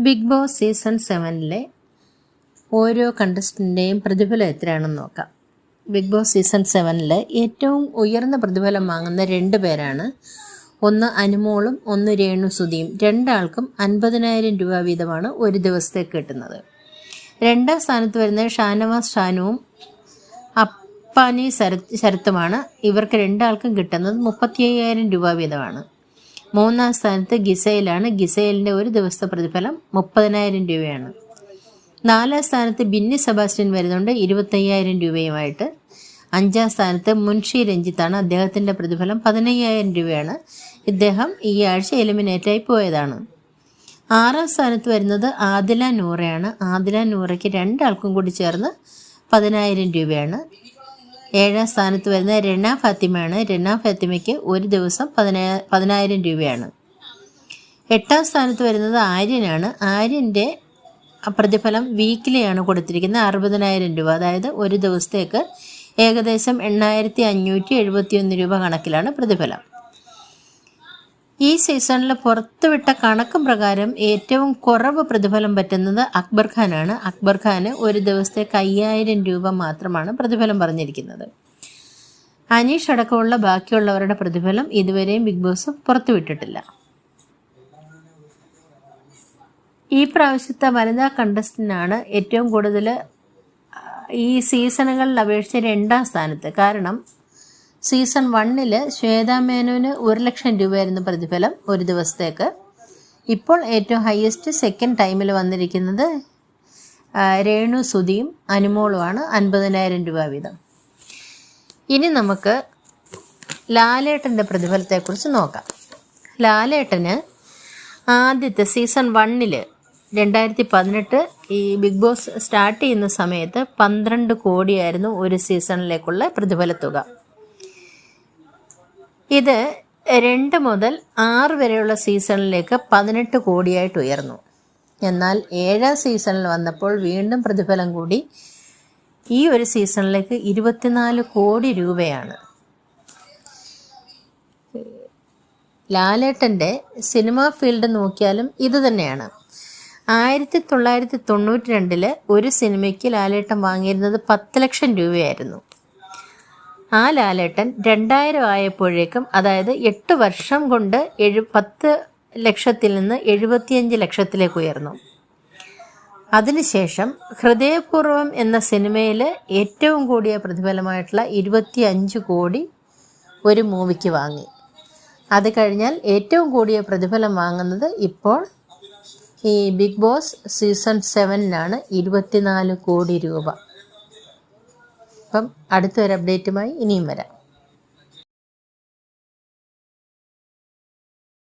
Big boss season സെവനിലെ ഓരോ കണ്ടസ്റ്റന്റെയും പ്രതിഫലം എത്രയാണെന്ന് നോക്കാം. ബിഗ് ബോസ് സീസൺ സെവനിൽ ഏറ്റവും ഉയർന്ന പ്രതിഫലം വാങ്ങുന്ന രണ്ട് പേരാണ്. ഒന്ന് അനുമോളും ഒന്ന് രേണു സുധിയും രണ്ടാൾക്കും അൻപതിനായിരം രൂപ വീതമാണ് ഒരു ദിവസത്തേക്ക് കിട്ടുന്നത്. രണ്ടാം സ്ഥാനത്ത് വരുന്ന ഷാനവാസ് ഷാനുവും അപ്പാനി ശരത് ശരത്തുമാണ്. ഇവർക്ക് രണ്ടാൾക്കും കിട്ടുന്നത് മുപ്പത്തി രൂപ വീതമാണ്. മൂന്നാം സ്ഥാനത്ത് ഗിസയിലാണ് ഗിസയിലിന്റെ ഒരു ദിവസത്തെ പ്രതിഫലം മുപ്പതിനായിരം രൂപയാണ്. നാലാം സ്ഥാനത്ത് ബിന്നി സെബാസ്റ്റ്യൻ വരുന്നുണ്ട്. ഇരുപത്തയ്യായിരം രൂപയുമായിട്ട്. അഞ്ചാം സ്ഥാനത്ത് മുൻഷി രഞ്ജിത്താണ്. അദ്ദേഹത്തിന്റെ പ്രതിഫലം പതിനയ്യായിരം രൂപയാണ്. ഇദ്ദേഹം ഈ ആഴ്ച എലിമിനേറ്റ് ആയി പോയതാണ്. ആറാം സ്ഥാനത്ത് വരുന്നത് ആദില നൂറയാണ്. ആദില നൂറയ്ക്ക് രണ്ടാൾക്കും കൂടി ചേർന്ന് പതിനായിരം രൂപയാണ്. ഏഴാം സ്ഥാനത്ത് വരുന്ന രണ ഫാത്തിമയാണ്. രണ ഫാത്തിമയ്ക്ക് ഒരു ദിവസം പതിനാ പതിനായിരം രൂപയാണ്. എട്ടാം സ്ഥാനത്ത് വരുന്നത് ആര്യനാണ്. ആര്യന്റെ പ്രതിഫലം വീക്കിലിയാണ് കൊടുത്തിരിക്കുന്നത് അറുപതിനായിരം രൂപ. അതായത് ഒരു ദിവസത്തേക്ക് ഏകദേശം എണ്ണായിരത്തി അഞ്ഞൂറ്റി എഴുപത്തിയൊന്ന് രൂപ കണക്കിലാണ് പ്രതിഫലം. ഈ സീസണിൽ പുറത്തുവിട്ട കണക്ക് പ്രകാരം ഏറ്റവും കുറവ് പ്രതിഫലം പറ്റുന്നത് അക്ബർ ഖാനാണ്. അക്ബർ ഖാന് ഒരു ദിവസത്തെ അയ്യായിരം രൂപ മാത്രമാണ് പ്രതിഫലം പറഞ്ഞിരിക്കുന്നത്. അനീഷ് അടക്കമുള്ള ബാക്കിയുള്ളവരുടെ പ്രതിഫലം ഇതുവരെയും ബിഗ് ബോസ് പുറത്തുവിട്ടിട്ടില്ല. ഈ പ്രാവശ്യത്തെ വനിതാ കണ്ടസ്റ്റന്റാണ് ഏറ്റവും കൂടുതൽ ഈ സീസണുകളിൽ അപേക്ഷിച്ച് രണ്ടാം സ്ഥാനത്ത്. കാരണം സീസൺ വണ്ണിൽ ശ്വേതാ മേനോന് ഒരു ലക്ഷം രൂപയായിരുന്നു പ്രതിഫലം ഒരു ദിവസത്തേക്ക്. ഇപ്പോൾ ഏറ്റവും ഹയസ്റ്റ് സെക്കൻഡ് ടൈമിൽ വന്നിരിക്കുന്നത് രേണു സുധിയും അനുമോളുമാണ്. അൻപതിനായിരം രൂപ വീതം. ഇനി നമുക്ക് ലാലേട്ടന്റെ പ്രതിഫലത്തെക്കുറിച്ച് നോക്കാം. ലാലേട്ടന് ആദ്യത്തെ സീസൺ വണ്ണിൽ രണ്ടായിരത്തി പതിനെട്ട് ഈ ബിഗ് ബോസ് സ്റ്റാർട്ട് ചെയ്യുന്ന സമയത്ത് പന്ത്രണ്ട് കോടിയായിരുന്നു ഒരു സീസണിലേക്കുള്ള പ്രതിഫല തുക ഇത് രണ്ട് മുതൽ ആറ് വരെയുള്ള സീസണിലേക്ക് പതിനെട്ട് കോടിയായിട്ട് ഉയർന്നു. എന്നാൽ ഏഴാം സീസണിൽ വന്നപ്പോൾ വീണ്ടും പ്രതിഫലം കൂടി ഈ ഒരു സീസണിലേക്ക് ഇരുപത്തിനാല് കോടി രൂപയാണ്. ലാലേട്ടന്റെ സിനിമാ ഫീൽഡ് നോക്കിയാലും ഇത് തന്നെയാണ്. ആയിരത്തി തൊള്ളായിരത്തി തൊണ്ണൂറ്റി രണ്ടിൽ ഒരു സിനിമയ്ക്ക് ലാലേട്ടൻ വാങ്ങിയിരുന്നത് പത്ത് ലക്ഷം രൂപയായിരുന്നു. ആ ലാലേട്ടൻ രണ്ടായിരം ആയപ്പോഴേക്കും അതായത് എട്ട് വർഷം കൊണ്ട് എഴു പത്ത് ലക്ഷത്തിൽ നിന്ന് എഴുപത്തിയഞ്ച് ലക്ഷത്തിലേക്ക് ഉയർന്നു. അതിനുശേഷം ഹൃദയപൂർവം എന്ന സിനിമയിൽ ഏറ്റവും കൂടിയ പ്രതിഫലമായിട്ടുള്ള ഇരുപത്തി അഞ്ച് കോടി ഒരു മൂവിക്ക് വാങ്ങി. അത് കഴിഞ്ഞാൽ ഏറ്റവും കൂടിയ പ്രതിഫലം വാങ്ങുന്നത് ഇപ്പോൾ ഈ ബിഗ് ബോസ് സീസൺ സെവനിനാണ് ഇരുപത്തിനാല് കോടി രൂപ. അപ്പം അടുത്തൊരു അപ്ഡേറ്റുമായി ഇനിയും വരാം.